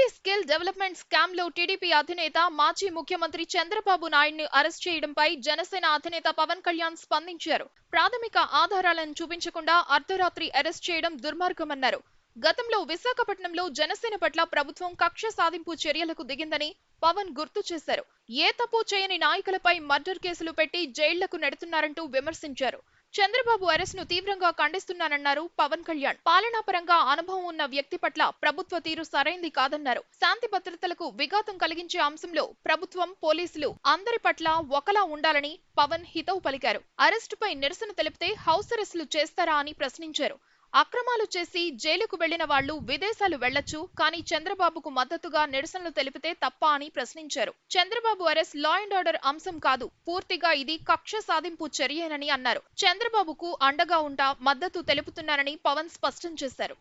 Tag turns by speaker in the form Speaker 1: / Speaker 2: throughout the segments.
Speaker 1: AP skill development స్కామ్లో TDP అధినేత మాజీ ముఖ్యమంత్రి చంద్రబాబు నాయుడిని అరెస్ట్ చేయడంపై జనసేన అధినేత పవన్ కళ్యాణ్ స్పందించారు. ప్రాథమిక ఆధారాలను చూపించకుండా అర్ధరాత్రి అరెస్ట్ చేయడం దుర్మార్గమన్నారు. గతంలో విశాఖపట్నంలో జనసేన పట్ల ప్రభుత్వం కక్ష సాధింపు చర్యలకు దిగిందని పవన్ గుర్తు చేశారు. ఏ తప్పు చేయని నాయకులపై మర్డర్ కేసులు పెట్టి జైళ్ళకు నెడుతున్నారంటూ విమర్శించారు. చంద్రబాబు అరెస్ట్ను తీవ్రంగా ఖండిస్తున్నానన్నారు పవన్ కళ్యాణ్. పాలనాపరంగా అనుభవం ఉన్న వ్యక్తి పట్ల ప్రభుత్వ తీరు సరైంది కాదన్నారు. శాంతి భద్రతలకు విఘాతం కలిగించే అంశంలో ప్రభుత్వం పోలీసులు అందరి పట్ల ఒకలా ఉండాలని పవన్ హితవు పలికారు. అరెస్టుపై నిరసన తెలిపితే హౌస్ అరెస్టులు చేస్తారా అని ప్రశ్నించారు. అక్రమాలు చేసి జైలుకు వెళ్ళిన వాళ్ళు విదేశాలు వెళ్ళొచ్చు కానీ చంద్రబాబుకు మద్దతుగా నిరసనలు తెలిపితే తప్ప అని ప్రశ్నించారు. Chandrababu arrest law and order అంశం కాదు పూర్తిగా ఇది కక్ష సాధింపు చర్యేనని అన్నారు. చంద్రబాబుకు అండగా ఉంటా మద్దతు తెలుపుతున్నారని పవన్ స్పష్టం చేశారు.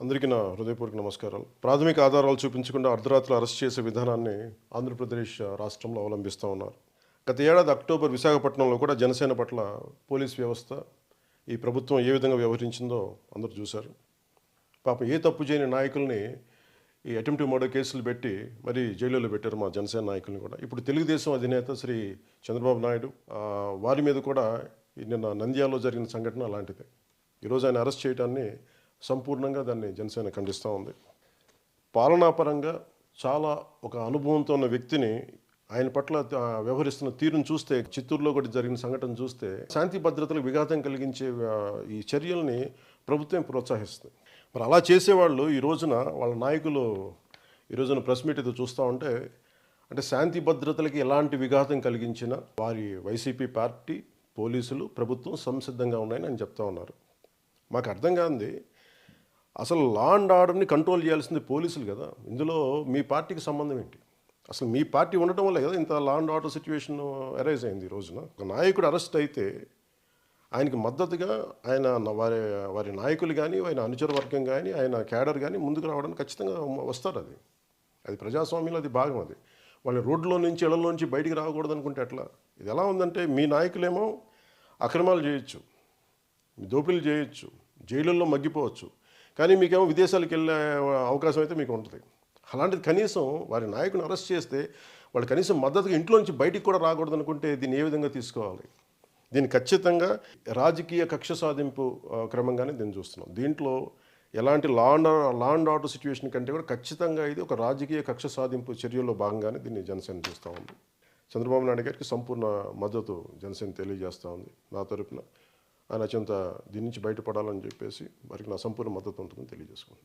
Speaker 2: అందరికీ నా హృదయపూర్వక నమస్కారాలు. ప్రాథమిక ఆధారాలు చూపించకుండా అర్ధరాత్రులు అరెస్ట్ చేసే విధానాన్ని ఆంధ్రప్రదేశ్ రాష్ట్రంలో అవలంబిస్తూ ఉన్నారు. గత ఏడాది అక్టోబర్ విశాఖపట్నంలో కూడా జనసేన పట్ల పోలీస్ వ్యవస్థ ఈ ప్రభుత్వం ఏ విధంగా వ్యవహరించిందో అందరూ చూశారు. పాపం ఏ తప్పు చేయని నాయకుల్ని ఈ అటెంప్టివ్ మర్డర్ కేసులు పెట్టి మరి జైలులో పెట్టారు మా జనసేన నాయకుల్ని కూడా. ఇప్పుడు తెలుగుదేశం అధినేత శ్రీ చంద్రబాబు నాయుడు వారి మీద కూడా నిన్న నంద్యాలలో జరిగిన సంఘటన అలాంటిదే. ఈరోజు ఆయన అరెస్ట్ చేయడాన్ని సంపూర్ణంగా దాన్ని జనసేన ఖండిస్తూ ఉంది. పాలనాపరంగా చాలా ఒక అనుభవంతో ఉన్న వ్యక్తిని ఆయన పట్ల వ్యవహరిస్తున్న తీరును చూస్తే చిత్తూరులో కూడా జరిగిన సంఘటన చూస్తే శాంతి భద్రతలకు విఘాతం కలిగించే ఈ చర్యల్ని ప్రభుత్వం ప్రోత్సహిస్తుంది. మరి అలా చేసేవాళ్ళు ఈ రోజున వాళ్ళ నాయకులు ఈ రోజున ప్రెస్ మీట్ ఏదో చూస్తూ ఉంటే అంటే శాంతి భద్రతలకి ఎలాంటి విఘాతం కలిగించిన వారి వైసీపీ పార్టీ పోలీసులు ప్రభుత్వం సంసిద్ధంగా ఉన్నాయని ఆయన చెప్తా ఉన్నారు. మాకు అర్థం కాంది అసలు లా అండ్ ఆర్డర్ని కంట్రోల్ చేయాల్సింది పోలీసులు కదా. ఇందులో మీ పార్టీకి సంబంధం ఏంటి? అసలు మీ పార్టీ ఉండటం వల్ల కదా ఇంత law and order situation arise అయింది ఈ రోజున. ఒక నాయకుడు అరెస్ట్ అయితే ఆయనకి మద్దతుగా ఆయన వారి వారి నాయకులు కానీ ఆయన అనుచర వర్గం కానీ ఆయన క్యాడర్ కానీ ముందుకు రావడానికి ఖచ్చితంగా వస్తారు అది. అది ప్రజాస్వామ్యంలో అది భాగం అది. వాళ్ళ రోడ్లో నుంచి ఇళ్ళలోంచి బయటికి రాకూడదు అనుకుంటే ఎట్లా? ఇది ఎలా ఉందంటే మీ నాయకులేమో అక్రమాలు చేయొచ్చు దోపిడీలు చేయొచ్చు జైలుల్లో మగ్గిపోవచ్చు. కానీ మీకేమో విదేశాలకు వెళ్ళే అవకాశం అయితే మీకు ఉంటుంది. అలాంటిది కనీసం వారి నాయకుని అరెస్ట్ చేస్తే వాళ్ళు కనీసం మద్దతుగా ఇంట్లో నుంచి బయటికి కూడా రాకూడదు అనుకుంటే దీన్ని ఏ విధంగా తీసుకోవాలి? దీన్ని ఖచ్చితంగా రాజకీయ కక్ష సాధింపు క్రమంగానే దీన్ని చూస్తున్నాం. దీంట్లో ఎలాంటి law and law and order situation కంటే కూడా ఖచ్చితంగా ఇది ఒక రాజకీయ కక్ష సాధింపు చర్యల్లో భాగంగానే దీన్ని జనసేన చూస్తూ ఉంది. చంద్రబాబు నాయుడు గారికి సంపూర్ణ మద్దతు జనసేన తెలియజేస్తూ ఉంది నా తరపున. ఆయన అత్యంత దీని నుంచి బయటపడాలని చెప్పేసి వారికి నా సంపూర్ణ మద్దతు ఉంటుందని తెలియజేసుకుంది